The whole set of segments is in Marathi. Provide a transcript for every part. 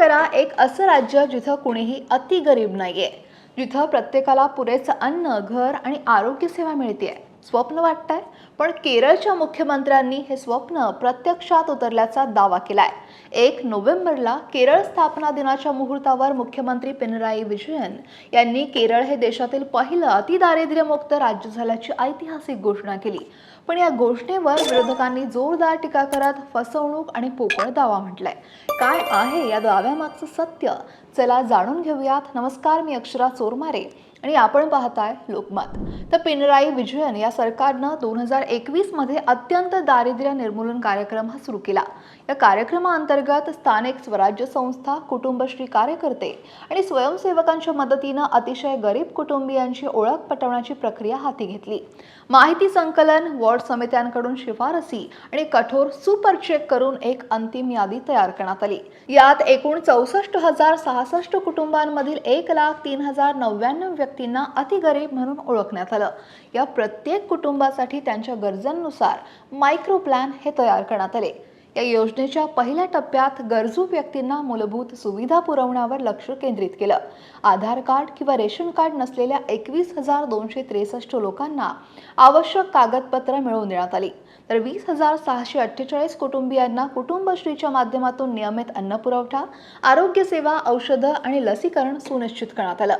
करा एक असं राज्य जिथं कुणीही अति गरीब आहे जिथं प्रत्येकाला पुरेसं अन्न घर आणि आरोग्यसेवा मिळते आहे स्वप्न वाटतंय पण केरळच्या मुख्यमंत्र्यांनी हे स्वप्न प्रत्यक्षात उतरल्याचा दावा केलाय. एक नोव्हेंबरला केरळ स्थापना दिनाच्या मुहूर्तावर मुख्यमंत्री पिनराई विजयन यांनी केरळ हे देशातील पहिलं अतिदारिद्र्यमुक्त राज्य झाल्याची ऐतिहासिक घोषणा केली. पण या घोषणेवर विरोधकांनी जोरदार टीका करत फसवणूक आणि पोकळ दावा म्हटलाय. काय आहे या दाव्यामागचं सत्य? चला जाणून घेऊयात. नमस्कार मी अक्षरा चोरमारे. आणि आपण पाहताय लोकमत. तर पिनराई विजयन या सरकारनं दोन हजार एकवीसमध्ये अत्यंत दारिद्र्य निर्मूलन कार्यक्रम हा सुरू केला. या कार्यक्रमाअंतर्गत स्थानिक स्वराज्य संस्था कुटुंबश्री कार्यकर्ते आणि स्वयंसेवकांच्या मदतीनं अतिशय गरीब कुटुंबियांची ओळख पटवण्याची प्रक्रिया हाती घेतली. माहिती संकलन वॉर्ड समित्यांकडून शिफारसी आणि कठोर सुपर चेक करून एक अंतिम यादी तयार करण्यात आली. यात एकूण चौसष्ट हजार सहासष्ट कुटुंबांमधील एक लाख तीन हजार नव्याण्णव व्यक्तींना अतिगरीब म्हणून ओळखण्यात आलं. या प्रत्येक कुटुंबासाठी त्यांच्या गरजांनुसार मायक्रो प्लॅन हे तयार करण्यात आले. या योजनेच्या पहिल्या टप्प्यात गरजू व्यक्तींना मूलभूत सुविधा पुरवण्यावर लक्ष केंद्रित केलं. आधार कार्ड किंवा रेशन कार्ड नसलेल्या एकवीस हजार दोनशे त्रेसष्ट लोकांना आवश्यक कागदपत्र मिळवून देण्यात आली. तर वीस हजार सहाशे अठ्ठेचाळीस कुटुंबियांना कुटुंबश्रीच्या माध्यमातून नियमित अन्न पुरवठा आरोग्य सेवा औषधं आणि लसीकरण सुनिश्चित करण्यात आलं.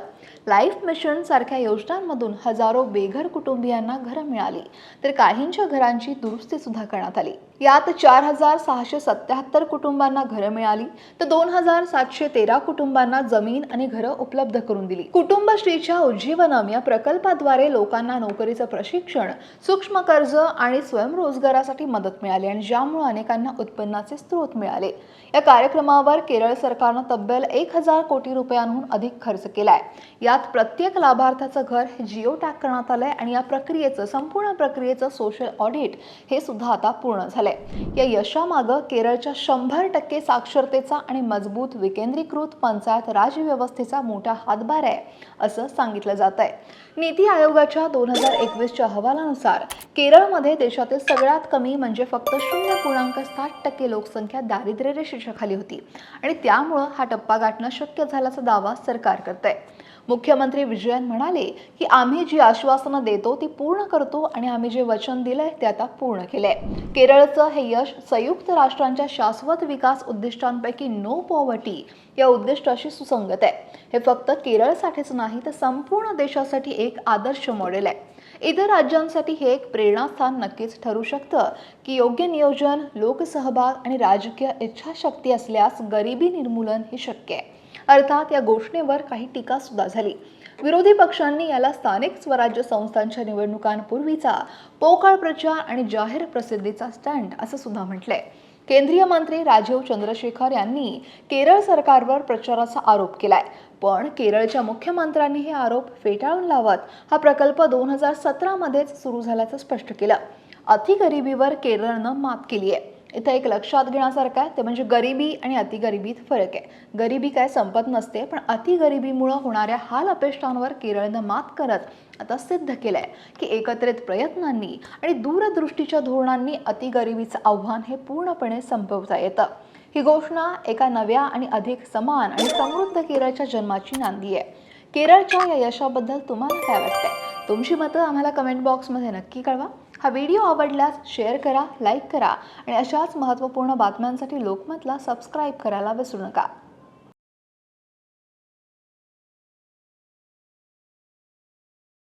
लाईफ मिशन सारख्या योजनांमधून हजारो बेघर कुटुंबियांना घरं मिळाली तर काहींच्या घरांची दुरुस्ती सुद्धा करण्यात आली. यात चार हजार सहाशे सत्याहत्तर कुटुंबांना घरं मिळाली तर दोन हजार सातशे तेरा कुटुंबांना जमीन आणि घरं उपलब्ध करून दिली. कुटुंबश्रीच्या उज्जीवनम या प्रकल्पाद्वारे लोकांना नोकरीचं प्रशिक्षण सूक्ष्म कर्ज आणि स्वयंरोजगारासाठी मदत मिळाली आणि ज्यामुळे अनेकांना उत्पन्नाचे स्रोत मिळाले. या कार्यक्रमावर केरळ सरकारनं तब्बल एक हजार कोटी रुपयांहून अधिक खर्च केलाय. यात प्रत्येक लाभार्थ्याचं घर हे जिओ टॅग करण्यात आलंय आणि या प्रक्रियेचं संपूर्ण प्रक्रियेचं सोशल ऑडिट हे सुद्धा आता पूर्ण झालंय. या यशामागं केरळच्या शंभर टक्के साक्षरतेचा आणि मजबूत विकेंद्रीकृत पंचायत राजव्यवस्थेचा मोठा हातभार आहे असं सांगितलं जात आहे नीती आयोगाच्या दोन हजार एकवीसच्या अहवालानुसार केरळमध्ये देशातील सगळ्यात कमी म्हणजे फक्त शून्य पूर्णांक साठ टक्के लोकसंख्या दारिद्र्य रेषेच्या खाली होती आणि त्यामुळं हा टप्पा गाठणं शक्य झाल्याचा दावा सरकार करत आहे मुख्यमंत्री विजयन म्हणाले की आम्ही जी आश्वासनं देतो ती पूर्ण करतो आणि आम्ही जे वचन दिलंय ते आता पूर्ण केलंय. केरळचं हे यश संयुक्त राष्ट्रांच्या शाश्वत विकास उद्दिष्टांपैकी नो पॉवर्टी या उद्दिष्टाशी सुसंगत आहे. हे फक्त केरळसाठीच नाही तर संपूर्ण देशासाठी एक आदर्श मॉडेल आहे. इतर राज्यांसाठी हे एक प्रेरणास्थान नक्कीच ठरू शकतं की योग्य नियोजन लोकसहभाग आणि राजकीय इच्छाशक्ती असल्यास गरिबी निर्मूलन हे शक्य आहे. अर्थात या घोषणेवर काही टीका सुद्धा झाली. विरोधी पक्षांनी याला स्थानिक स्वराज्य संस्थांच्या निवडणुकांपूर्वीचा पोकळ प्रचार आणि जाहीर प्रसिद्धीचा स्टँड असं सुद्धा म्हटलंय. केंद्रीय मंत्री राजीव चंद्रशेखर यांनी केरळ सरकारवर प्रचाराचा आरोप केलाय. पण केरळच्या मुख्यमंत्र्यांनी हे आरोप फेटाळून लावत हा प्रकल्प दोन हजार सतरामध्येच सुरू झाल्याचं स्पष्ट केलं. अतिगरिबीवर केरळनं मात केली आहे इथं एक लक्षात घेण्यासारखं आहे ते म्हणजे गरिबी आणि अतिगरिबीत फरक आहे. गरिबी काय संपत नसते पण अतिगरिबीमुळं होणाऱ्या हाल अपेष्टांवर केरळनं मात करत आता सिद्ध केलं आहे की एकत्रित प्रयत्नांनी आणि दूरदृष्टीच्या धोरणांनी अतिगरिबीचं आव्हान हे पूर्णपणे संपवता येतं. ही घोषणा एका नव्या आणि अधिक समान आणि समृद्ध केरळच्या जन्माची नांदी आहे. केरळच्या या यशाबद्दल तुम्हाला काय वाटतंय? तुमची मतं आम्हाला कमेंट बॉक्समध्ये नक्की कळवा. हा व्हिडिओ आवडल्यास शेअर करा लाईक करा आणि अशाच महत्त्वपूर्ण बातम्यांसाठी लोकमतला सबस्क्राईब करायला विसरू नका.